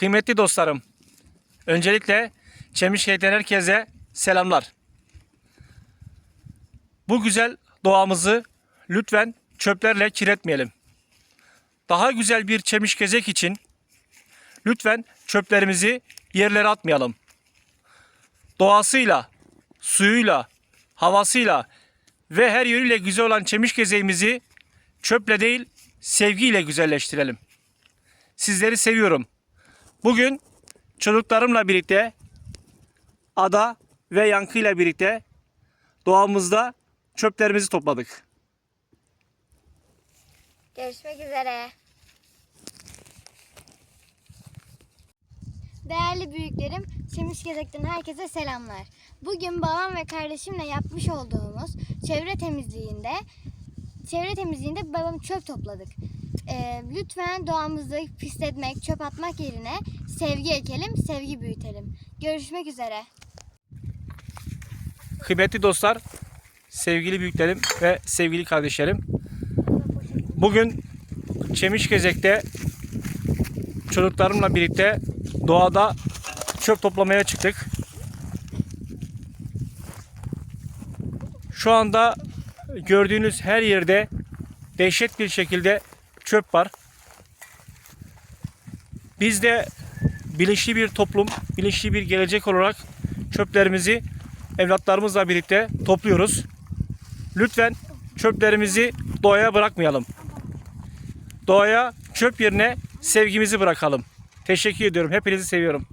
Kıymetli dostlarım, öncelikle Çemişköy'den herkese selamlar. Bu güzel doğamızı lütfen çöplerle kirletmeyelim. Daha güzel bir çemişgezek için lütfen çöplerimizi yerlere atmayalım. Doğasıyla, suyuyla, havasıyla ve her yönüyle güzel olan çemişgezeğimizi çöple değil sevgiyle güzelleştirelim. Sizleri seviyorum. Bugün çocuklarımla birlikte Ada ve Yankı ile birlikte doğamızda çöplerimizi topladık. Görüşmek üzere. Değerli büyüklerim, Çemişgezek'ten herkese selamlar. Bugün babam ve kardeşimle yapmış olduğumuz çevre temizliğinde çevre temizliğinde babam çöp topladık. Ee, lütfen doğamızı pisletmek, çöp atmak yerine sevgi ekelim, sevgi büyütelim. Görüşmek üzere. Kıymetli dostlar, sevgili büyüklerim ve sevgili kardeşlerim. Bugün Çemişgezek'te çocuklarımla birlikte doğada çöp toplamaya çıktık. Şu anda gördüğünüz her yerde dehşet bir şekilde çöp var. Biz de bilinçli bir toplum, bilinçli bir gelecek olarak çöplerimizi evlatlarımızla birlikte topluyoruz. Lütfen çöplerimizi doğaya bırakmayalım. Doğaya çöp yerine sevgimizi bırakalım. Teşekkür ediyorum. Hepinizi seviyorum.